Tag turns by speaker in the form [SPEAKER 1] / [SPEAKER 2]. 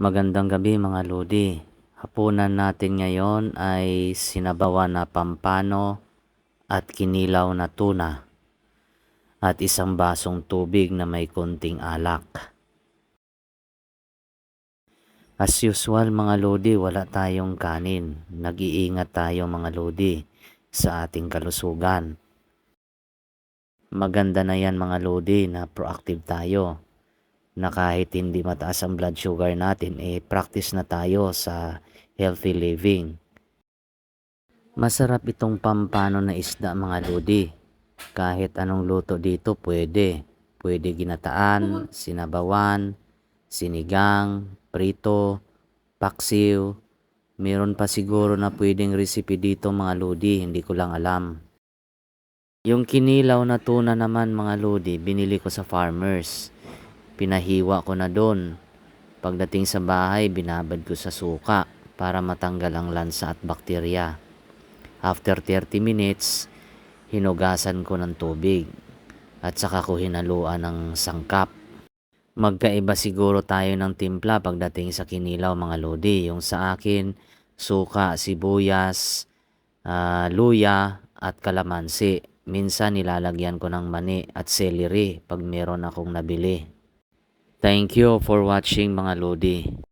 [SPEAKER 1] Magandang gabi mga Lodi. Hapunan natin ngayon ay sinabawan na pampano at kinilaw na tuna at isang basong tubig na may konting alak. As usual mga Lodi, wala tayong kanin. Nag-iingat tayo mga Lodi sa ating kalusugan. Maganda na yan mga Lodi na proactive tayo na kahit hindi mataas ang blood sugar natin, eh practice na tayo sa healthy living. Masarap itong pampano na isda mga lodi. Kahit anong luto dito pwede. Pwede ginataan, sinabawan, sinigang, prito, paksiw. Meron pa siguro na pwedeng recipe dito mga lodi, hindi ko lang alam. Yung kinilaw na tuna naman mga lodi, binili ko sa farmers pinahiwa ko na doon. Pagdating sa bahay, binabad ko sa suka para matanggal ang lansa at bakterya. After 30 minutes, hinugasan ko ng tubig at saka ko hinaluan ng sangkap. Magkaiba siguro tayo ng timpla pagdating sa kinilaw mga lodi. Yung sa akin, suka, sibuyas, ah, luya at kalamansi. Minsan nilalagyan ko ng mani at celery pag meron akong nabili. Thank you for watching mga Lodi.